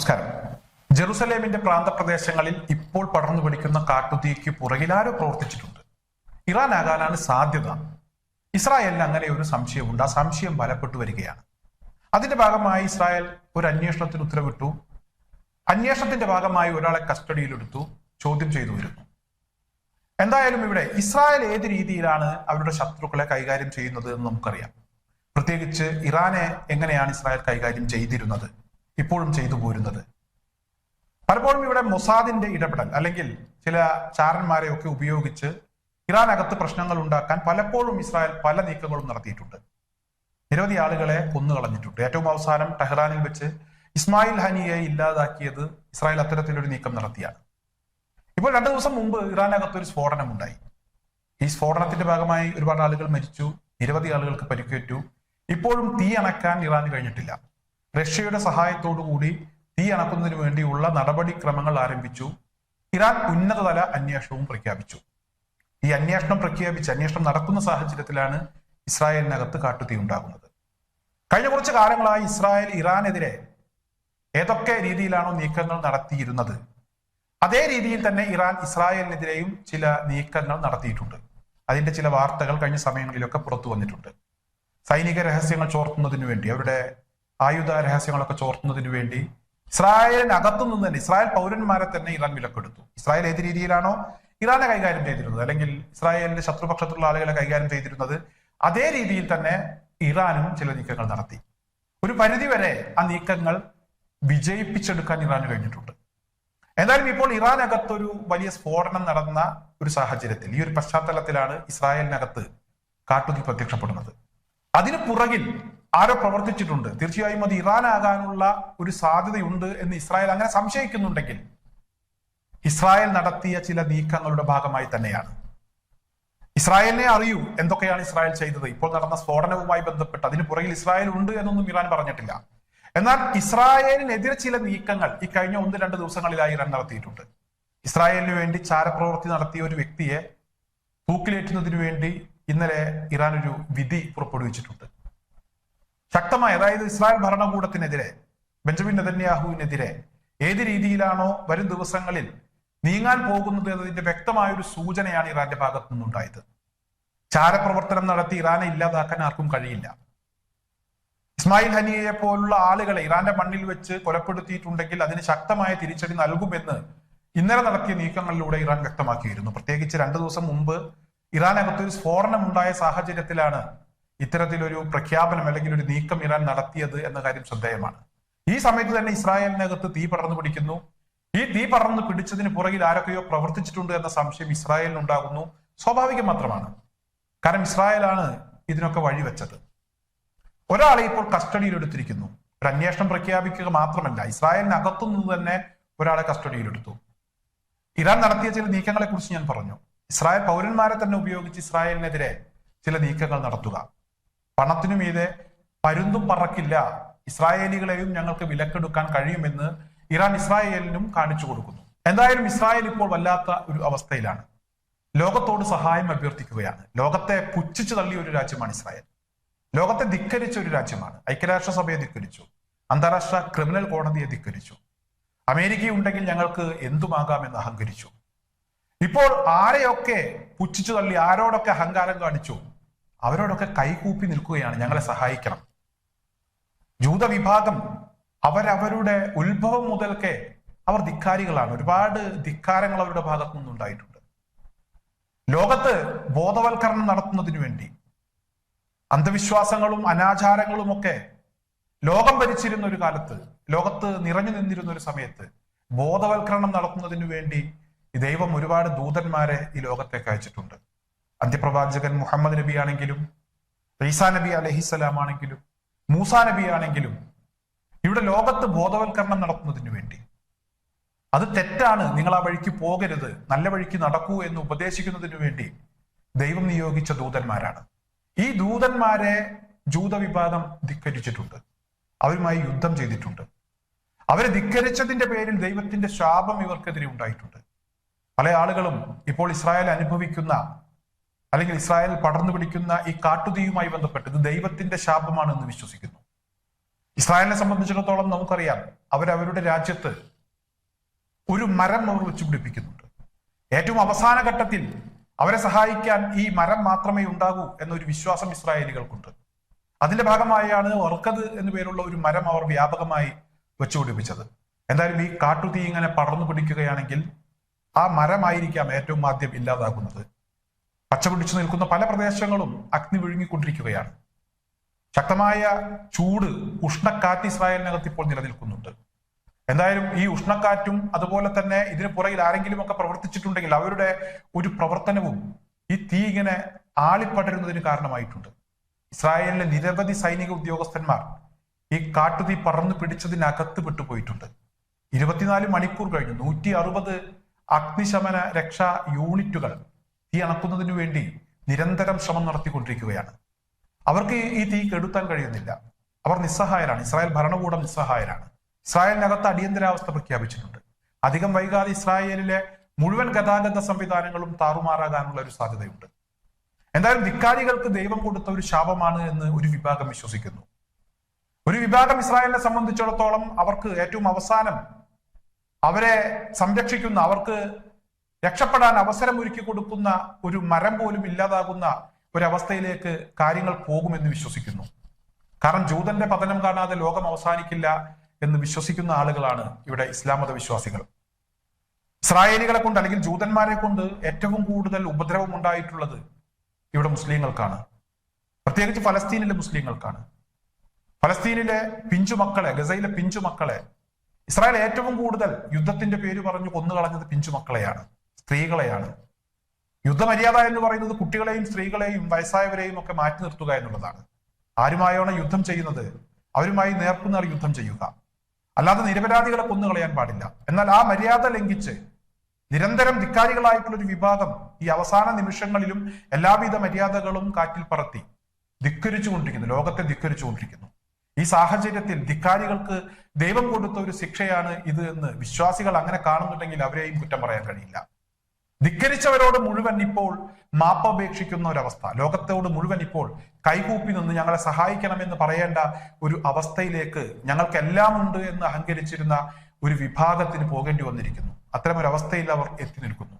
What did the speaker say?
നമസ്കാരം. ജെറുസലേമിന്റെ പ്രാന്തപ്രദേശങ്ങളിൽ ഇപ്പോൾ പടർന്നു പിടിക്കുന്ന കാട്ടുതീക്ക് പുറകിലാരോ പ്രവർത്തിച്ചിട്ടുണ്ട്. ഇറാൻ ആകാനാണ് സാധ്യത. ഇസ്രായേലിന് അങ്ങനെ ഒരു സംശയമുണ്ട്. ആ സംശയം ബലപ്പെട്ടു വരികയാണ്. അതിന്റെ ഭാഗമായി ഇസ്രായേൽ ഒരു അന്വേഷണത്തിന് ഉത്തരവിട്ടു. അന്വേഷണത്തിന്റെ ഭാഗമായി ഒരാളെ കസ്റ്റഡിയിലെടുത്തു. ചോദ്യം ചെയ്തു വരുന്നു. എന്തായാലും ഇവിടെ ഇസ്രായേൽ ഏത് രീതിയിലാണ് അവരുടെ ശത്രുക്കളെ കൈകാര്യം ചെയ്യുന്നത് എന്ന് നമുക്കറിയാം. പ്രത്യേകിച്ച് ഇറാനെ എങ്ങനെയാണ് ഇസ്രായേൽ കൈകാര്യം ചെയ്തിരുന്നത്? ഇപ്പോഴും ചെയ്തു പോരുന്നത്. പലപ്പോഴും ഇവിടെ മൊസാദിന്റെ ഇടപെടൽ അല്ലെങ്കിൽ ചില ചാരന്മാരെ ഒക്കെ ഉപയോഗിച്ച് ഇറാനകത്ത് പ്രശ്നങ്ങൾ ഉണ്ടാക്കാൻ പലപ്പോഴും ഇസ്രായേൽ പല നീക്കങ്ങളും നടത്തിയിട്ടുണ്ട്. നിരവധി ആളുകളെ കൊന്നുകളഞ്ഞിട്ടുണ്ട് ഏറ്റവും അവസാനം ടെഹ്റാനിൽ വെച്ച് ഇസ്മായിൽ ഹനിയെ ഇല്ലാതാക്കിയത് ഇസ്രായേൽ അത്തരത്തിലൊരു നീക്കം നടത്തിയാണ്. ഇപ്പോൾ രണ്ടു ദിവസം മുമ്പ് ഇറാനകത്ത് ഒരു സ്ഫോടനം ഉണ്ടായി ഈ സ്ഫോടനത്തിന്റെ ഭാഗമായി ഒരുപാട് ആളുകൾ മരിച്ചു നിരവധി ആളുകൾക്ക് പരിക്കേറ്റു. ഇപ്പോഴും തീ അണക്കാൻ ഇറാന് കഴിഞ്ഞിട്ടില്ല. റഷ്യയുടെ കൂടി തീ അണക്കുന്നതിനു വേണ്ടിയുള്ള നടപടിക്രമങ്ങൾ ആരംഭിച്ചു. ഇറാൻ ഉന്നതതല അന്വേഷണവും പ്രഖ്യാപിച്ചു. ഈ അന്വേഷണം പ്രഖ്യാപിച്ച് അന്വേഷണം നടക്കുന്ന സാഹചര്യത്തിലാണ് ഇസ്രായേലിനകത്ത് കാട്ടുതീ ഉണ്ടാകുന്നത് കഴിഞ്ഞ കുറച്ച് കാലങ്ങളായി ഇസ്രായേൽ ഇറാനെതിരെ ഏതൊക്കെ രീതിയിലാണോ നീക്കങ്ങൾ നടത്തിയിരുന്നത് അതേ രീതിയിൽ തന്നെ ഇറാൻ ഇസ്രായേലിനെതിരെയും ചില നീക്കങ്ങൾ നടത്തിയിട്ടുണ്ട്. അതിന്റെ ചില വാർത്തകൾ കഴിഞ്ഞ സമയങ്ങളിലൊക്കെ പുറത്തു വന്നിട്ടുണ്ട്. സൈനിക രഹസ്യങ്ങൾ ചോർത്തുന്നതിനു വേണ്ടി അവരുടെ ആയുധ രഹസ്യങ്ങളൊക്കെ ചോർത്തുന്നതിന് വേണ്ടി ഇസ്രായേലിനകത്തു നിന്ന് തന്നെ ഇസ്രായേൽ പൗരന്മാരെ തന്നെ ഇറാൻ വിലക്കെടുത്തു. ഇസ്രായേൽ ഏത് രീതിയിലാണോ ഇറാനെ കൈകാര്യം ചെയ്തിരുന്നത്. അല്ലെങ്കിൽ ഇസ്രായേലിന്റെ ശത്രുപക്ഷത്തുള്ള ആളുകളെ കൈകാര്യം ചെയ്തിരുന്നത് അതേ രീതിയിൽ തന്നെ ഇറാനും ചില നീക്കങ്ങൾ നടത്തി. ഒരു പരിധിവരെ ആ നീക്കങ്ങൾ വിജയിപ്പിച്ചെടുക്കാൻ ഇറാന് കഴിഞ്ഞിട്ടുണ്ട്. എന്തായാലും ഇപ്പോൾ ഇറാനകത്തൊരു വലിയ സ്ഫോടനം നടന്ന ഒരു സാഹചര്യത്തിൽ ഈ ഒരു പശ്ചാത്തലത്തിലാണ് ഇസ്രായേലിനകത്ത് കാട്ടുതീ പ്രത്യക്ഷപ്പെടുന്നത്. അതിന് പുറകിൽ ആരോ പ്രവർത്തിച്ചിട്ടുണ്ട്. തീർച്ചയായും അത് ഇറാൻ ആകാനുള്ള ഒരു സാധ്യതയുണ്ട് എന്ന് ഇസ്രായേൽ അങ്ങനെ സംശയിക്കുന്നുണ്ടെങ്കിൽ ഇസ്രായേൽ നടത്തിയ ചില നീക്കങ്ങളുടെ ഭാഗമായി തന്നെയാണ്. ഇസ്രായേലിനെ അറിയൂ എന്തൊക്കെയാണ് ഇസ്രായേൽ ചെയ്തത്. ഇപ്പോൾ നടന്ന സ്ഫോടനവുമായി ബന്ധപ്പെട്ട് അതിന് പുറകിൽ ഇസ്രായേൽ ഉണ്ട് എന്നൊന്നും ഇറാൻ പറഞ്ഞിട്ടില്ല. എന്നാൽ ഇസ്രായേലിനെതിരെ ചില നീക്കങ്ങൾ ഈ കഴിഞ്ഞ ഒന്ന് രണ്ട് ദിവസങ്ങളിലായി ഇറാൻ നടത്തിയിട്ടുണ്ട്. ഇസ്രായേലിന് വേണ്ടി ചാരപ്രവൃത്തി നടത്തിയ ഒരു വ്യക്തിയെ തൂക്കിലേറ്റുന്നതിന് വേണ്ടി ഇന്നലെ ഇറാൻ ഒരു വിധി പുറപ്പെടുവിച്ചിട്ടുണ്ട്. ശക്തമായ അതായത് ഇസ്രായേൽ ഭരണകൂടത്തിനെതിരെ ബെഞ്ചമിൻ നെതന്യാഹുവിനെതിരെ ഏത് രീതിയിലാണോ വരും ദിവസങ്ങളിൽ നീങ്ങാൻ പോകുന്നത് എന്നതിന്റെ വ്യക്തമായ ഒരു സൂചനയാണ് ഇറാന്റെ ഭാഗത്തു നിന്നുണ്ടായത്. ചാരപ്രവർത്തനം നടത്തി ഇറാനെ ഇല്ലാതാക്കാൻ ആർക്കും കഴിയില്ല. ഇസ്മായിൽ ഹനിയെ പോലുള്ള ആളുകളെ ഇറാന്റെ മണ്ണിൽ വെച്ച് കൊലപ്പെടുത്തിയിട്ടുണ്ടെങ്കിൽ അതിന് ശക്തമായ തിരിച്ചടി നൽകുമെന്ന് ഇന്നലെ നടത്തിയ നീക്കങ്ങളിലൂടെ ഇറാൻ വ്യക്തമാക്കിയിരുന്നു. പ്രത്യേകിച്ച് രണ്ടു ദിവസം മുമ്പ് ഇറാൻ അകത്തൊരു സ്ഫോടനം ഉണ്ടായ സാഹചര്യത്തിലാണ് ഇത്തരത്തിലൊരു പ്രഖ്യാപനം അല്ലെങ്കിൽ ഒരു നീക്കം ഇറാൻ നടത്തിയത് എന്ന കാര്യം ശ്രദ്ധേയമാണ്. ഈ സമയത്ത് തന്നെ ഇസ്രായേലിനകത്ത് തീ പടർന്നു പിടിക്കുന്നു. ഈ തീ പടർന്നു പിടിച്ചതിന് പുറകിൽ ആരൊക്കെയോ പ്രവർത്തിച്ചിട്ടുണ്ട് എന്ന സംശയം ഇസ്രായേലിനുണ്ടാകുന്നു സ്വാഭാവികം മാത്രമാണ്. കാരണം ഇസ്രായേലാണ് ഇതിനൊക്കെ വഴിവെച്ചത്. ഒരാളെ ഇപ്പോൾ കസ്റ്റഡിയിൽ എടുത്തിരിക്കുന്നു ഒരു അന്വേഷണം പ്രഖ്യാപിക്കുക മാത്രമല്ല ഇസ്രായേലിനകത്തു നിന്ന് തന്നെ ഒരാളെ കസ്റ്റഡിയിലെടുത്തു. ഇറാൻ നടത്തിയ ചില നീക്കങ്ങളെ കുറിച്ച് ഞാൻ പറഞ്ഞു. ഇസ്രായേൽ പൗരന്മാരെ തന്നെ ഉപയോഗിച്ച് ഇസ്രായേലിനെതിരെ ചില നീക്കങ്ങൾ നടത്തുക. പണത്തിനു മീതെ പരുന്തും പറക്കില്ല. ഇസ്രായേലികളെയും ഞങ്ങൾക്ക് വിലക്കെടുക്കാൻ കഴിയുമെന്ന് ഇറാൻ ഇസ്രായേലിനും കാണിച്ചു കൊടുക്കുന്നു. എന്തായാലും ഇസ്രായേൽ ഇപ്പോൾ വല്ലാത്ത ഒരു അവസ്ഥയിലാണ്. ലോകത്തോട് സഹായം അഭ്യർത്ഥിക്കുകയാണ്. ലോകത്തെ പുച്ഛിച്ചു തള്ളിയ ഒരു രാജ്യമാണ് ഇസ്രായേൽ. ലോകത്തെ ധിക്കരിച്ച ഒരു രാജ്യമാണ്. ഐക്യരാഷ്ട്രസഭയെ ധിക്കരിച്ചു. അന്താരാഷ്ട്ര ക്രിമിനൽ കോടതിയെ ധിക്കരിച്ചു. അമേരിക്ക ഉണ്ടെങ്കിൽ ഞങ്ങൾക്ക് എന്തുമാകാമെന്ന് അഹങ്കരിച്ചു. ഇപ്പോൾ ആരെയൊക്കെ പുച്ഛിച്ചു തള്ളി ആരോടൊക്കെ അഹങ്കാരം കാണിച്ചു? അവരോടൊക്കെ കൈകൂപ്പി നിൽക്കുകയാണ്. ഞങ്ങളെ സഹായിക്കണം. ജൂത വിഭാഗം അവരവരുടെ ഉത്ഭവം മുതൽക്കേ അവർ ധിക്കാരികളാണ്. ഒരുപാട് ധിക്കാരങ്ങൾ അവരുടെ ഭാഗത്തു നിന്നുണ്ടായിട്ടുണ്ട്. ലോകത്ത് ബോധവൽക്കരണം നടത്തുന്നതിനു വേണ്ടി അന്ധവിശ്വാസങ്ങളും അനാചാരങ്ങളും ഒക്കെ ലോകം ഭരിച്ചിരുന്ന ഒരു കാലത്ത് ലോകത്ത് നിറഞ്ഞു നിന്നിരുന്ന ഒരു സമയത്ത് ബോധവൽക്കരണം നടത്തുന്നതിനു വേണ്ടി ദൈവം ഒരുപാട് ദൂതന്മാരെ ഈ ലോകത്തേക്ക് അയച്ചിട്ടുണ്ട്. അന്ത്യപ്രവാചകൻ മുഹമ്മദ് നബി ആണെങ്കിലും ഈസാ നബി അലഹിസലാം ആണെങ്കിലും മൂസാ നബി ആണെങ്കിലും ഇവിടെ ലോകത്ത് ബോധവൽക്കരണം നടത്തുന്നതിന് വേണ്ടി. അത് തെറ്റാണ്. നിങ്ങൾ ആ വഴിക്ക് പോകരുത്. നല്ല വഴിക്ക് നടക്കൂ എന്ന് ഉപദേശിക്കുന്നതിന് വേണ്ടി ദൈവം നിയോഗിച്ച ദൂതന്മാരാണ്. ഈ ദൂതന്മാരെ ജൂത വിഭാഗം ധിക്കരിച്ചിട്ടുണ്ട്. അവരുമായി യുദ്ധം ചെയ്തിട്ടുണ്ട്. അവരെ ധിക്കരിച്ചതിന്റെ പേരിൽ ദൈവത്തിന്റെ ശാപം ഇവർക്കെതിരെ ഉണ്ടായിട്ടുണ്ട്. പല ആളുകളും ഇപ്പോൾ ഇസ്രായേൽ അനുഭവിക്കുന്ന അല്ലെങ്കിൽ ഇസ്രായേൽ പടർന്നു പിടിക്കുന്ന ഈ കാട്ടുതീയുമായി ബന്ധപ്പെട്ട് ഇത് ദൈവത്തിന്റെ ശാപമാണ് എന്ന് വിശ്വസിക്കുന്നു. ഇസ്രായേലിനെ സംബന്ധിച്ചിടത്തോളം നമുക്കറിയാം അവരവരുടെ രാജ്യത്ത് ഒരു മരം അവർ വെച്ചു പിടിപ്പിക്കുന്നുണ്ട്. ഏറ്റവും അവസാന ഘട്ടത്തിൽ അവരെ സഹായിക്കാൻ ഈ മരം മാത്രമേ ഉണ്ടാകൂ എന്നൊരു വിശ്വാസം ഇസ്രായേലികൾക്കുണ്ട്. അതിന്റെ ഭാഗമായാണ് ഒർക്കത് എന്നു പേരുള്ള ഒരു മരം അവർ വ്യാപകമായി വെച്ചുപിടിപ്പിച്ചത് എന്തായാലും ഈ കാട്ടുതീ ഇങ്ങനെ പടർന്നു പിടിക്കുകയാണെങ്കിൽ ആ മരമായിരിക്കാം ഏറ്റവും ആദ്യം ഇല്ലാതാകുന്നത്. പച്ച പിടിച്ചു നിൽക്കുന്ന പല പ്രദേശങ്ങളും അഗ്നി വിഴുങ്ങിക്കൊണ്ടിരിക്കുകയാണ്. ശക്തമായ ചൂട് ഉഷ്ണക്കാറ്റ് ഇസ്രായേലിനകത്ത് ഇപ്പോൾ നിലനിൽക്കുന്നുണ്ട്. എന്തായാലും ഈ ഉഷ്ണക്കാറ്റും അതുപോലെ തന്നെ ഇതിന് പുറകിൽ ആരെങ്കിലും ഒക്കെ പ്രവർത്തിച്ചിട്ടുണ്ടെങ്കിൽ അവരുടെ ഒരു പ്രവർത്തനവും ഈ തീ ഇങ്ങനെ ആളിപ്പടരുന്നതിന് കാരണമായിട്ടുണ്ട്. ഇസ്രായേലിലെ നിരവധി സൈനിക ഉദ്യോഗസ്ഥന്മാർ ഈ കാട്ടുതീ പറന്നു പിടിച്ചതിനകത്ത് വിട്ടുപോയിട്ടുണ്ട് ഇരുപത്തിനാല് മണിക്കൂർ കഴിഞ്ഞു. നൂറ്റി അറുപത് അഗ്നിശമന രക്ഷാ യൂണിറ്റുകൾ തീ അണക്കുന്നതിനു വേണ്ടി നിരന്തരം ശ്രമം നടത്തിക്കൊണ്ടിരിക്കുകയാണ്. അവർക്ക് ഈ- തീ കെടുത്താൻ കഴിയുന്നില്ല. അവർ നിസ്സഹായരാണ്. ഇസ്രായേൽ ഭരണകൂടം നിസ്സഹായരാണ്. ഇസ്രായേലിനകത്ത് അടിയന്തരാവസ്ഥ പ്രഖ്യാപിച്ചിട്ടുണ്ട്. അധികം വൈകാതെ ഇസ്രായേലിലെ മുഴുവൻ ഗതാഗത സംവിധാനങ്ങളും താറുമാറാകാനുള്ള ഒരു സാധ്യതയുണ്ട്. എന്തായാലും ധിക്കാരികൾക്ക് ദൈവം കൊടുത്ത ഒരു ശാപമാണ് എന്ന് ഒരു വിഭാഗം വിശ്വസിക്കുന്നു. ഒരു വിഭാഗം ഇസ്രായേലിനെ സംബന്ധിച്ചിടത്തോളം അവർക്ക് ഏറ്റവും അവസാനം അവരെ സംരക്ഷിക്കുന്ന അവർക്ക് രക്ഷപ്പെടാൻ അവസരം ഒരുക്കി കൊടുക്കുന്ന ഒരു മരം പോലും ഇല്ലാതാകുന്ന ഒരവസ്ഥയിലേക്ക് കാര്യങ്ങൾ പോകുമെന്ന് വിശ്വസിക്കുന്നു. കാരണം ജൂതന്റെ പതനം കാണാതെ ലോകം അവസാനിക്കില്ല എന്ന് വിശ്വസിക്കുന്ന ആളുകളാണ് ഇവിടെ ഇസ്ലാം മത വിശ്വാസികൾ ഇസ്രായേലികളെ കൊണ്ട് അല്ലെങ്കിൽ ജൂതന്മാരെ കൊണ്ട് ഏറ്റവും കൂടുതൽ ഉപദ്രവം ഉണ്ടായിട്ടുള്ളത് ഇവിടെ മുസ്ലിങ്ങൾക്കാണ്. പ്രത്യേകിച്ച് ഫലസ്തീനിലെ മുസ്ലിങ്ങൾക്കാണ്. ഫലസ്തീനിലെ പിഞ്ചു മക്കളെ ഗസയിലെ പിഞ്ചു മക്കളെ ഇസ്രായേൽ ഏറ്റവും കൂടുതൽ യുദ്ധത്തിന്റെ പേര് പറഞ്ഞു കൊന്നുകളഞ്ഞത് പിഞ്ചു മക്കളെയാണ്. സ്ത്രീകളെയാണ്. യുദ്ധമര്യാദ എന്ന് പറയുന്നത് കുട്ടികളെയും സ്ത്രീകളെയും വയസ്സായവരെയും ഒക്കെ മാറ്റി നിർത്തുക എന്നുള്ളതാണ്. ആരുമായാണ് യുദ്ധം ചെയ്യുന്നത്? അവരുമായി നേർക്കുനേർ യുദ്ധം ചെയ്യുക. അല്ലാതെ നിരപരാധികളെ കൊന്നുകളയാൻ പാടില്ല. എന്നാൽ ആ മര്യാദ ലംഘിച്ച് നിരന്തരം ധിക്കാരികളായിട്ടുള്ള ഒരു വിഭാഗം ഈ അവസാന നിമിഷങ്ങളിലും എല്ലാവിധ മര്യാദകളും കാറ്റിൽ പറത്തി ധിക്കരിച്ചുകൊണ്ടിരിക്കുന്നു. ലോകത്തെ ധിക്കരിച്ചുകൊണ്ടിരിക്കുന്നു. ഈ സാഹചര്യത്തിൽ ധിക്കാരികൾക്ക് ദൈവം കൊടുത്ത ഒരു ശിക്ഷയാണ് ഇത് എന്ന് വിശ്വാസികൾ അങ്ങനെ കാണുന്നുണ്ടെങ്കിൽ അവരെയും കുറ്റം പറയാൻ കഴിയില്ല. ധിക്കരിച്ചവരോട് മുഴുവൻ ഇപ്പോൾ മാപ്പപേക്ഷിക്കുന്ന ഒരവസ്ഥ. ലോകത്തോട് മുഴുവൻ ഇപ്പോൾ കൈകൂപ്പി നിന്ന് ഞങ്ങളെ സഹായിക്കണമെന്ന് പറയേണ്ട ഒരു അവസ്ഥയിലേക്ക് ഞങ്ങൾക്കെല്ലാം ഉണ്ട് എന്ന് അഹങ്കരിച്ചിരുന്ന ഒരു വിഭാഗത്തിന് പോകേണ്ടി വന്നിരിക്കുന്നു. അത്തരം ഒരു അവസ്ഥയിൽ അവർ എത്തി നിൽക്കുന്നു.